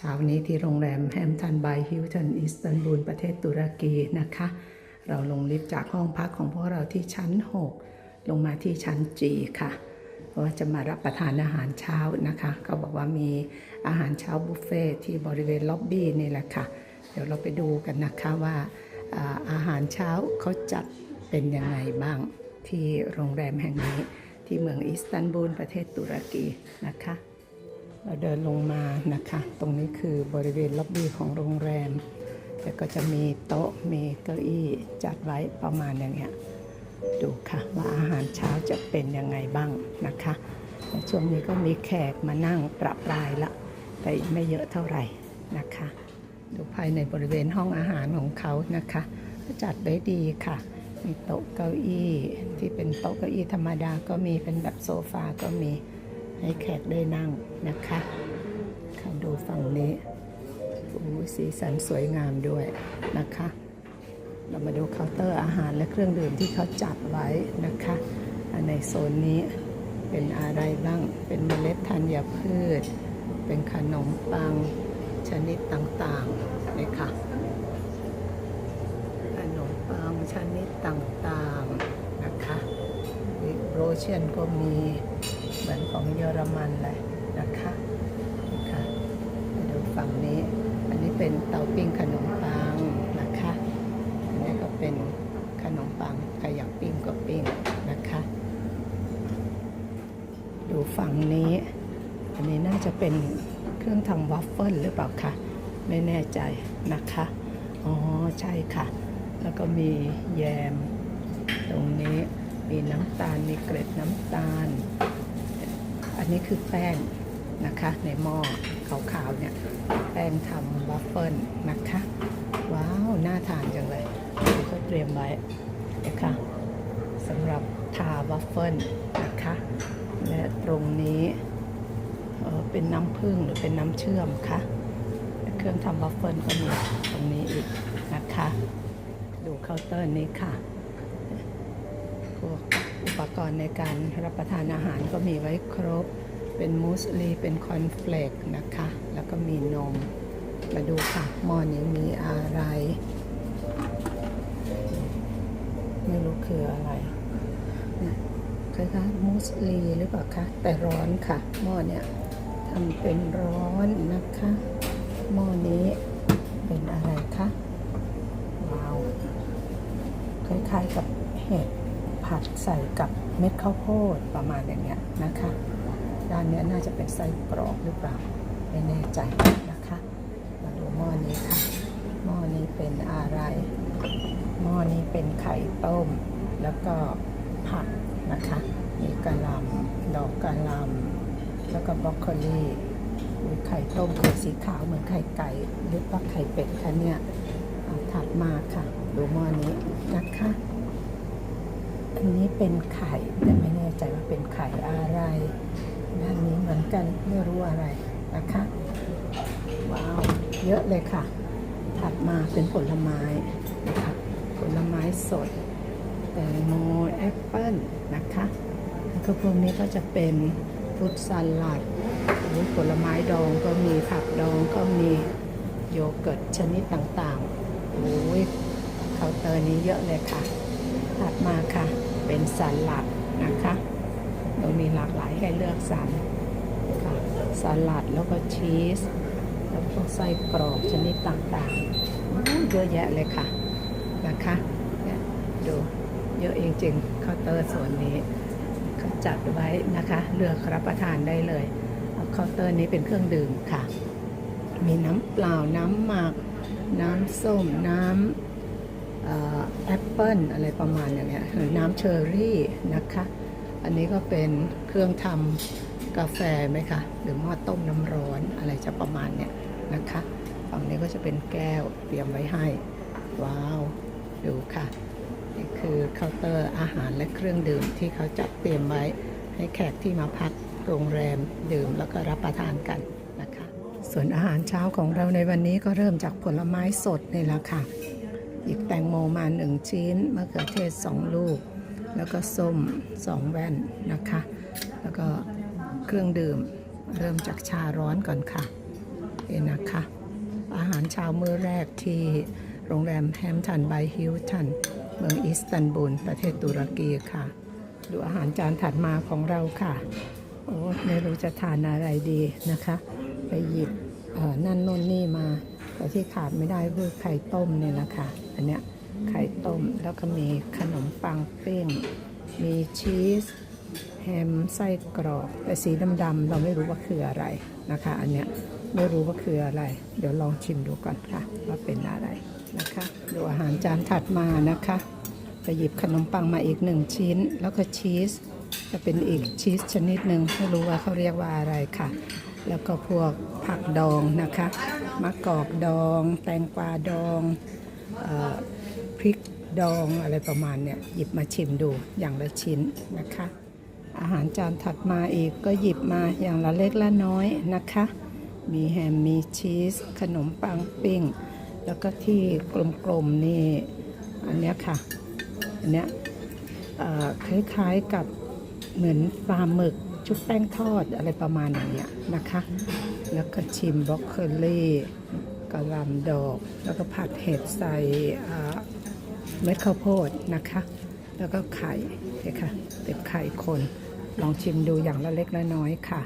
เช้านี้ที่โรงแรมแฮมตันบายฮิลตันอิสตันบูลประเทศตุรกีนะคะ เราลงลิฟต์จากห้องพักของพวกเราที่ชั้น 6 ลงมาที่ชั้น G ค่ะเพราะว่าจะมารับประทานอาหารเช้านะคะเขาบอกว่ามีอาหารเช้าบุฟเฟ่ที่บริเวณล็อบบี้นี่แหละค่ะ เดี๋ยวเราไปดูกันนะคะว่าอาหารเช้าเขาจัดเป็นยังไงบ้างที่โรงแรมแห่งนี้ที่เมืองอิสตันบูลประเทศตุรกีนะคะ เราเดินลงมานะคะ ตรงนี้คือบริเวณล็อบบี้ของโรงแรม แต่ก็จะมีโต๊ะมีเก้าอี้จัดไว้ประมาณอย่างเงี้ยดูค่ะว่าอาหารเช้าจะเป็นยังไงบ้างนะคะในช่วงนี้ก็มีแขกมานั่งประปรายละ แต่ไม่เยอะเท่าไหร่นะคะ ดูภายในบริเวณห้องอาหารของเขานะคะก็จัดได้ดีค่ะ มีโต๊ะเก้าอี้ที่เป็นโต๊ะเก้าอี้ธรรมดาก็มีเป็นแบบโซฟาก็มี ให้แขกได้นั่งนะคะค่ะดูฝั่งนี้โอ้สีสันสวยงามด้วยนะคะ เรามาดูเคาน์เตอร์อาหารและเครื่องดื่มที่เขาจัดไว้นะคะในโซนนี้เป็นอะไรบ้าง เป็นเมล็ดธัญพืช เป็นขนมปังชนิดต่างๆนี่ค่ะขนมปังชนิดต่างๆนะคะโรเชียนก็มี เหมือนของเยอรมันเลยนะคะนี่ค่ะมาดูฝั่งนี้ อันนี้เป็นเตาปิ้งขนมปังนะคะ อันนี้ก็เป็นขนมปังใครอยากปิ้งก็ปิ้งนะคะ ดูฝั่งนี้ อันนี้น่าจะเป็นเครื่องทำวัฟเฟิลหรือเปล่าคะไม่แน่ใจนะคะ อ๋อ ใช่ค่ะ แล้วก็มีแยม ตรงนี้มีน้ำตาล มีเกล็ดน้ำตาล อันนี้คือแป้งนะคะในหม้อขาวๆเนี่ยแป้งทำวัฟเฟิลนะคะ ว้าว น่าทานจังเลยเขาเตรียมไว้นะคะสำหรับทาวัฟเฟิลนะคะ และตรงนี้เออเป็นน้ำผึ้งหรือเป็นน้ำเชื่อมคะเครื่องทำวัฟเฟิลก็มีตรงนี้อีกนะคะ ดูเคาน์เตอร์นี้ค่ะพวก อุปกรณ์ในการรับประทานอาหารก็มีไว้ครบ เป็นมูสลีเป็นคอนเฟลกนะคะ แล้วก็มีนม มาดูค่ะหม้อนี้มีอะไร ไม่รู้คืออะไรคล้ายๆมูสลีหรือเปล่าคะ แต่ร้อนค่ะหม้อเนี่ยทำเป็นร้อนนะคะหม้อนี้เป็นอะไรคะ ว้าว คล้ายๆกับเห็ด ผัดใส่กับเม็ดข้าวโพดประมาณอย่างเงี้ยนะคะด้านเนี้ยน่าจะเป็นไส้กรอกหรือเปล่าไม่แน่ใจนะคะ มาดูหม้อนี้ค่ะ หม้อนี้เป็นอะไร หม้อนี้เป็นไข่ต้ม แล้วก็ผักนะคะ มีกะหล่ำดอกกะหล่ำแล้วก็บรอกโคลีไข่ต้มไข่สีขาวเหมือนไข่ไก่ หรือว่าไข่เป็ดคะเนี่ยอ่าถัดมาค่ะ ดูหม้อนี้นะคะ อันนี้เป็นไข่แต่ไม่แน่ใจว่าเป็นไข่อะไรด้านนี้เหมือนกันไม่รู้อะไรนะคะ ว้าวเยอะเลยค่ะ ถัดมาเป็นผลไม้นะคะผลไม้สดแตงโมแอปเปิ้ลนะคะแล้วก็พวกนี้ก็จะเป็นฟรุตสลัดหรือผลไม้ดองก็มีผักดองก็มีโยเกิร์ตชนิดต่างๆโอ้ยเคาน์เตอร์นี้เยอะเลยค่ะ ถัดมาค่ะ เป็นสลัดนะคะเรามีหลากหลายให้เลือกสรรค่ะสลัดแล้วก็ชีส แล้วก็ไส้กรอกชนิดต่างๆเยอะแยะเลยค่ะนะคะเนี่ยดูเยอะจริงๆเคาน์เตอร์ส่วนนี้เขาจัดไว้นะคะ เลือกรับประทานได้เลยเคาน์เตอร์นี้เป็นเครื่องดื่มค่ะ มีน้ำเปล่าน้ำหมัก น้ำส้มน้ำ แอปเปิลอะไรประมาณอย่างเงี้ยหรือน้ำเชอรี่นะคะ อันนี้ก็เป็นเครื่องทำกาแฟไหมคะหรือหม้อต้มน้ำร้อนอะไรจะประมาณเนี้ยนะคะฝั่งนี้ก็จะเป็นแก้วเตรียมไว้ให้ ว้าว ดูค่ะ นี่คือเคาน์เตอร์อาหารและเครื่องดื่มที่เขาจัดเตรียมไว้ให้แขกที่มาพักโรงแรมดื่มแล้วก็รับประทานกันนะคะ ส่วนอาหารเช้าของเราในวันนี้ก็เริ่มจากผลไม้สดนี่แหละค่ะ หยิบแตงโมมาหนึ่งชิ้นมะเขือเทศสองลูก แล้วก็ส้มสองแว่นนะคะ แล้วก็เครื่องดื่มเริ่มจากชาร้อนก่อนค่ะนี่นะคะ อาหารเช้ามื้อแรกที่โรงแรมแฮมป์ตันไบฮิลตันเมืองอิสตันบูลประเทศตุรกีค่ะ ดูอาหารจานถัดมาของเราค่ะ โอ้ไม่รู้จะทานอะไรดีนะคะ ไปหยิบนั่นน่นนี่มาแต่ที่ขาดไม่ได้คือไข่ต้มเนี่ยนะค่ะ อันเนี้ยไข่ต้มแล้วก็มีขนมปังปิ้ง มีชีส แฮมไส้กรอก แต่สีดำๆเราไม่รู้ว่าคืออะไรนะคะ อันเนี้ยไม่รู้ว่าคืออะไร เดี๋ยวลองชิมดูก่อนค่ะ ว่าเป็นอะไรนะคะดูอาหารจานถัดมานะคะไปหยิบขนมปังมาอีกหนึ่งชิ้น แล้วก็ชีสจะเป็นอีกชีสชนิดหนึ่งไม่รู้ว่าเขาเรียกว่าอะไรค่ะ แล้วก็พวกผักดองนะคะมะกอกดอง แตงกวาดอง พริกดองอะไรประมาณเนี่ยหยิบมาชิมดูอย่างละชิ้นนะคะ อาหารจานถัดมาอีกก็หยิบมาอย่างละเล็กละน้อยนะคะ มีแฮมมีชีส ขนมปังปิ้ง แล้วก็ที่กลมๆนี่อันเนี้ยค่ะ อันเนี้ยคล้ายๆกับเหมือนปลาหมึกชุบแป้งทอดอะไรประมาณอย่างเนี้ยนะคะ แล้วก็ชิมบรอกโคลี กะหล่ำดอก แล้วก็ผัดเห็ดใส่เม็ดข้าวโพดนะคะ แล้วก็ไข่เนี่ยค่ะเป็นไข่คน ลองชิมดูอย่างละเล็กละน้อยค่ะ